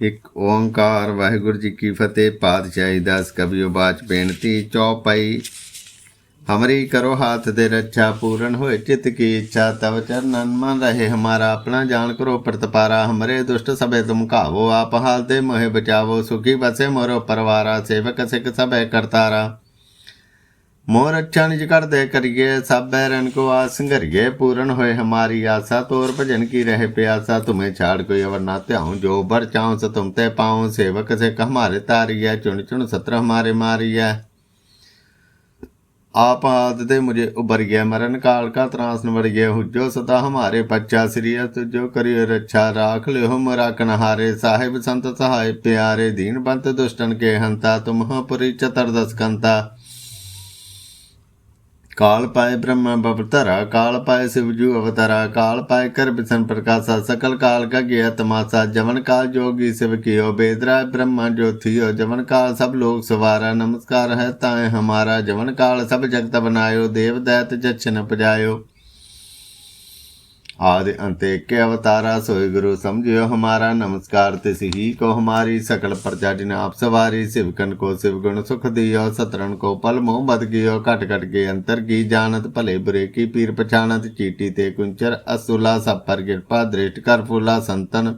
ਇਕ ਓੰਕਾਰ, ਵਾਹਿਗੁਰੂ ਜੀ ਕੀ ਫਤਿਹ, ਪਾਤਸ਼ਾਹੀ ਦਾਸ ਕਬੀਓ ਬਾਚ ਬੇਨਤੀ, ਚੌਪਈ। ਹਮਰੀ ਕਰੋ ਹਾਥ ਦੇ ਰੱਛਾ ਪੂਰਨ ਹੋਏ, ਚਿਤ ਕੀ ਇੱਛਾ ਤਵ ਚਰਨਨ ਮਨ ਰਹੇ। ਹਮਾਰਾ ਆਪਣਾ ਜਾਣ ਕਰੋ, ਪ੍ਰਤਪਾਰਾ ਹਮਰੇ ਦੁਸ਼ਟ ਸਭੇ ਤੁਮ ਕਾਵੋ ਆਪ ਹਾਲ ਦੇ ਮੋਹਿ ਬਚਾਵੋ, ਸੁਖੀ ਬਸੇ ਮੋਰੋ ਪਰਵਾਰਾ, ਸੇਵਕ ਸਿਕ ਸਭੇ ਕਰਤਾਰਾ। ਮੋਰ ਅੱਛਾ ਨਿਜ ਕਰਦੇ ਕਰੀਏ ਸਭ ਬੈਰਨ ਕੋ ਆਸ ਸੰਘਰੀਏ ਪੂਰਨ ਹੋਏ ਹਮਾਰੀ ਆਸਾ ਤੋਰ ਭਜਨ ਕੀ ਰਹੇ ਪਿਆਸਾ ਤੁਮੇ ਛਾੜ ਕੋਈ ਅਵਰ ਨਾ ਧਿਆਉ ਜੋ ਬਰ ਚਾਉ ਸ ਤੁਮ ਤੇ ਪਾਉ ਸੇਵਕ ਸੇ ਹਮਾਰੇ ਤਾਰੀਐ ਚੁਣ ਚੁਣ ਸਤਰ ਹਮਾਰੇ ਮਾਰੀਐ आप आद दे मुझे उबर गया मरण काल का त्रास निबड़ गया हुजो सदा हमारे बच्चा श्रीय तुझो करियो रक्षा राख ले हो मरा कनहारे साहिब संत सहाय प्यारे दीन बंत दुष्टन के हंता तुम हो पुरी चतुर्दश कंता काल पाए ब्रह्म बवतरा काल पाए शिवजू अवतरा काल पाए कर बिसन प्रकाशा सकल काल का गया तमाशा जवन काल जोगी शिव कियो बेदरा ब्रह्मा जो थियो जवन काल सब लोग सवारा नमस्कार है ताए हमारा जवन काल सब जगत बनायो देव दैत जच्छ न पजायो आदि अंत के अवतारा सोई गुरु समझियो हमारा नमस्कार तिस ही को हमारी सकल प्रजा जिन आप सवारी शिवकन को शिवगुण सुख दियो सतरन को पल मोह बद गियो कट कट के अंतर की जानत भले बुरे की पीर पछानत चीटी ते कुंचर असुला सब पर कृपा दृष्ट कर फूला संतन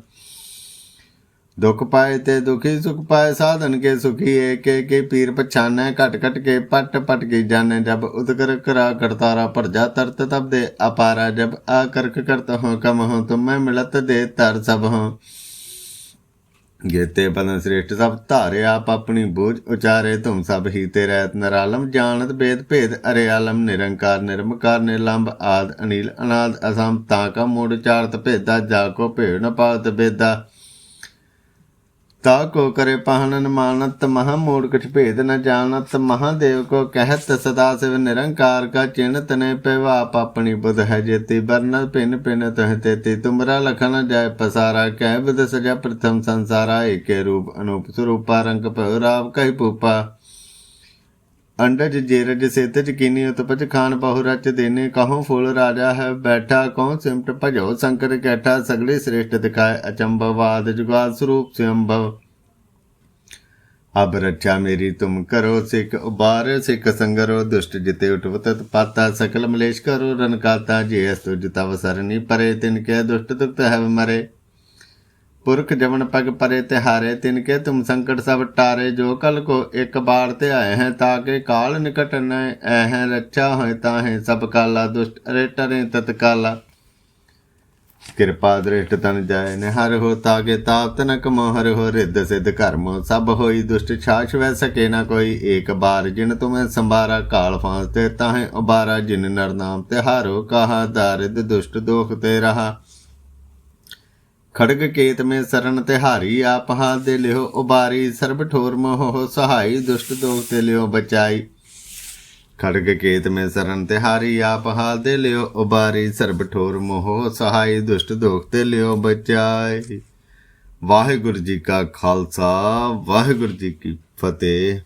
ਦੁਖ ਪਾਏ ਤੇ ਦੁਖੀ, ਸੁਖ ਪਾਏ ਸਾਧਨ ਕੇ ਸੁਖੀ, ਏਕ ਕੇ ਪੀਰ ਪਛਾਨੈ, ਘਟ ਘਟ ਕੇ ਪਟ ਪਟ ਕੀ ਜਾਣੈ, ਜਬ ਉਦਕਰ ਕਰਾ ਕਰਤਾਰਾ ਪਰਜਾ ਤਰਤ ਤਬ ਦੇ ਅਪਾਰਾ, ਜਬ ਆਕਰਕ ਕਰਤ ਹੋ ਕਮ ਹੋ, ਤੁਮ ਮੈਂ ਮਿਲਤ ਦੇ ਤਰ ਸਭ ਹੋ। ਗੇਤੇ ਪਦਨ ਸ੍ਰੇਸ਼ਟ ਸਭ ਧਾਰੇ, ਆਪ ਆਪਣੀ ਬੋਝ ਉਚਾਰੇ, ਤੁਮ ਸਭ ਹੀ ਤੇ ਰਹਿਤ ਨਰਾਲਮ, ਜਾਣਤ ਬੇਦ ਭੇਦ ਅਰੇ ਆਲਮ, ਨਿਰੰਕਾਰ, ਨਿਰਮਕਾਰ ਨਿਲੰਬ ਆਦ, ਅਨੀਲ, ਅਨਾਦ ਅਸੰਭ ਤਾਂ ਕਾ ਮੋੜ, ਚਾਰਤ ਭੇਦਾ, ਜਾ ਕੋ ਭੇੜ ਪਾਤ ਬੇਦਾ। ਤਾ ਕੋ ਕਰੇ ਪਹਨਨ ਮਾਨਤ ਮਹਾ ਮੂੜ ਕਛ ਭੇਦ ਨ ਜਾਣਤ, ਮਹਾਦੇਵ ਕੋ ਕਹਿਤ, ਸਦਾ ਸਿਵ ਨਿਰੰਕਾਰ ਕਾ ਚਿਣਤ ਨੇ ਪੈਵਾਪ ਆਪਣੀ ਬੁਧ ਹੈ ਜੇਤੀ ਬਰਨ ਪਿਨ ਪਿਨ ਤਹ ਤੇਤੀ, ਤੁਮਰਾ ਲਖਨ ਜਾਇ ਪਸਾਰਾ, ਕਹਿ ਬੁਧ ਸਜਾ ਪ੍ਰਥਮ ਸੰਸਾਰਾ, ਏਕੇ ਰੂਪ ਅਨੂਪ ਸਰੂਪਾ, ਰੰਗ ਭਉ ਰਾਵ ਕਹਿ ਪੂਪਾ ਅੰਡਜ ਜੇਰਜ ਸੇਤਜ ਕੀਨੀ ਉਤਪਜ ਖਾਨ ਬਹੁ ਰਚ ਦੇਨੇ, ਕਹੋ ਫੂਲ ਰਾਜਾ ਹੈ ਬੈਠਾ ਕਉ ਸਿਮਟ ਭਜੋ ਸੰਕਰ ਕੈਠਾ, ਸਗਲੇ ਸ੍ਰੇਸ਼ਟ ਦਿਖਾਏ ਅਚੰਭਵਾਦ ਜੁਗਾਦ ਸਰੂਪ ਸਿਅੰਭਵ। ਅਬ ਰੱਛਾ ਮੇਰੀ ਤੁਮ ਕਰੋ ਸਿੱਖ, ਉਬਾਰ ਸਿੱਖ ਸੰਗਰੋ, ਦੁਸ਼ਟ ਜਿਤੇ ਉਠਵਤ ਪਾਤਾ, ਸਕਲ ਮਲੇਸ਼ ਕਰੋ ਰਨਕਾਤਾ ਜੇ ਅਸ ਤੁਜ ਤਵ ਸਰਨੀ ਪਰੇ, ਤਿਨ ਕੇ ਦੁਸ਼ਟ ਦੁਖਤ ਹੈ ਮਰੇ ਪੁਰਖ ਜਵਨ ਪਗ ਪਰੇ ਤਿਹਾਰੇ, ਤਿਨ ਕੇ ਤੁਮ ਸੰਕਟ ਸਭ ਟਾਰੇ, ਜੋ ਕਲ ਕੋ ਇੱਕ ਬਾਰ ਤੇ ਆਏ ਹੈ ਤਾਕੇ ਕਾਲ ਨਿਕਟ ਨ ਐਹ ਰੱਛਾ ਹੋਏ ਤਾਹੇ ਸਭ ਕਾਲਾ ਦੁਸ਼ਟ, ਅਰੇ ਟਰੇ ਤਤਕਾਲਾ ਕਿਰਪਾ ਦ੍ਰਿਸ਼ਟ ਤਨ ਜਾਏ, ਨਿਹਰ ਹੋ ਤਾਗੇ ਤਾਪ ਤਨਕ ਮੋਹਰ ਹੋ, ਰਿੱਧ ਸਿਧ ਕਰਮ ਸਭ ਹੋਈ ਦੁਸ਼ਟ, ਛਾਛ ਵੈ ਸਕੇ ਨਾ ਕੋਈ ਏਕ ਬਾਰ। ਜਿਨ ਤੁਮੇ ਸੰਭਾਰਾ ਕਾਲ ਫਾਂਸ ਤੇ, ਤਾਹੇ ਉਬਾਰਾ ਜਿਨ ਨਰ ਨਾਮ ਤੇ ਹਾਰੋ ਕਹਾ ਦਾਰਿਦ ਦੁਸ਼ਟ ਦੋਖ ਤੇ ਰਹਾ। ਖੜਗ ਕੇਤ ਮੇ ਸਰਨ ਤਿਹਾਰੀ, ਆਪ ਹਾਲ ਦੇ ਲਿਓ ਉਬਾਰੀ, ਸਰਬ ਠੋਰ ਮੋਹ ਸਹਾਈ, ਦੁਸ਼ਟ ਦੋਖ ਤੇ ਲਿਓ ਬਚਾਈ। ਖੜਗ ਕੇਤ ਮੇ ਸਰਨ ਤਿਹਾਰੀ, ਆਪ ਹਾਲ ਦੇ ਲਿਓ ਉਬਾਰੀ, ਸਰਬ ਠੋਰ ਮੋਹ ਸਹਾਈ, ਦੁਸ਼ਟ ਦੋਖ ਤੇ ਲਿਓ ਬਚਾਈ। ਵਾਹਿਗੁਰੂ ਜੀ ਕਾ ਖਾਲਸਾ, ਵਾਹਿਗੁਰੂ ਜੀ ਕੀ ਫਤਿਹ।